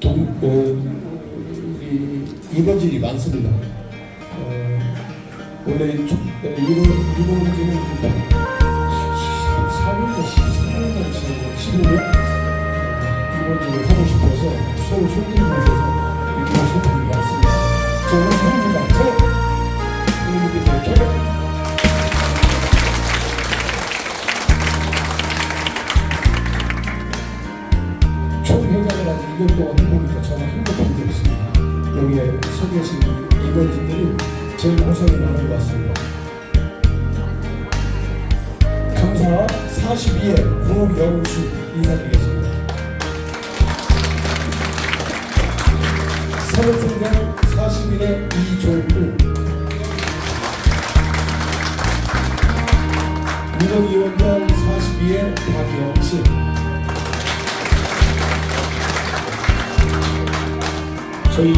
동, 어, 이 이번질이 많습니다. 어, 원래 초- 어, 이번질은 14일까 14일까 지금 15년 이번질을 하고 싶어서 서울 손님이 오셔서 이렇게 하시는 분이 많습니다. 저는 한 2년 동안 해보니까 저는 행복한 게 없습니다. 여기에 서 계신 이번진들이 제일 고생이 많은 것 같습니다. 감사 42회 구영수 인사드리겠습니다. 사회총장 41회 이종우 민원위원장 42회 박영신 저희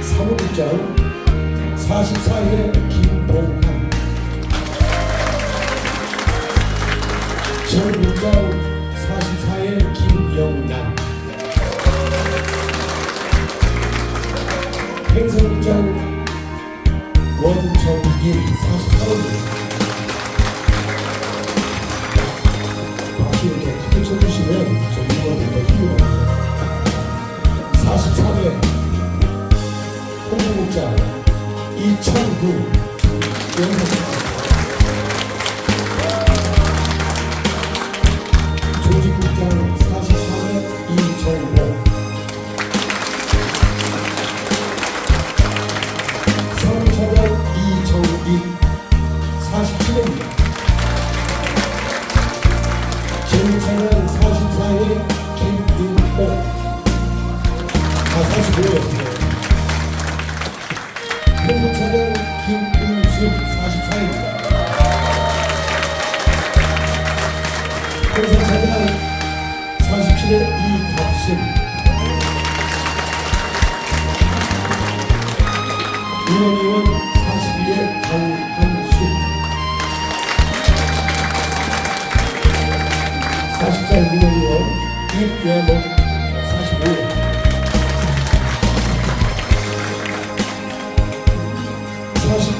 사무국장 44회 김봉환. 전국장 44회 김영남 행사국장 원정일 44회 홍보국장 이창구 연사입니다. 조직국장 43회 이정호 사무차장 이정익 47회입니다. 재무차장 44회 김윤옥 아 45회였습니다. 홍보 차장 김은숙 44회입니다. 행사차장 47회 이갑순 민원위원 42회 강한수 44회 민원위원 임외목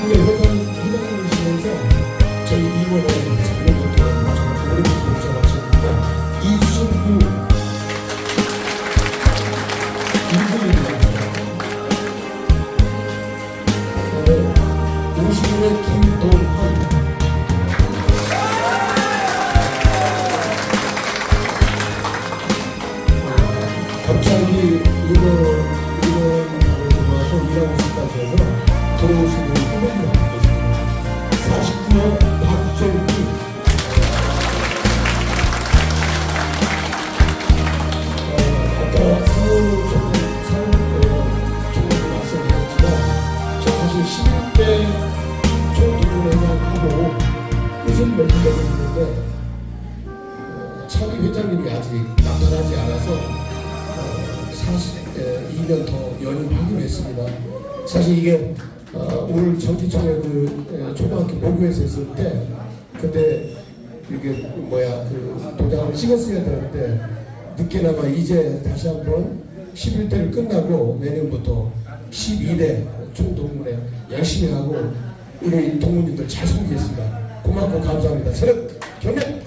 49회 회장, 회장님이시면서 저희 이번에 작년부터 정말 오래부터 모셔가셨는데 이순구 이분입니다. 네, 50회 김동환 갑자기 이거 이거 와서 일하고 싶다고 해서 들어오시는 후배님 계십니다. 49년 박정기 어, 아까 사무 조금 사무 조금 말씀드렸지만 저 사실 10대 총동문회장하고 끝은 맺은 적이 있는데 어, 차기 회장님이 아직 나타나지 않아서 어, 사실 에, 2년 더 연임하기로 했습니다. 사실 이게 어, 오늘 정기총회 그 에, 초등학교 모교에서 했을 때 그때 이게 뭐야 그 도장을 찍었어야 되는데 늦게나마 이제 다시 한번 11대를 끝나고 내년부터 12대 총동문회 열심히 하고 우리 동문님들 잘 섬기겠습니다. 고맙고 감사합니다. 저는 경례.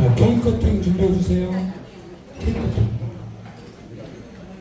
자, 케이크 커팅 준비해 주세요. 케이크 커팅.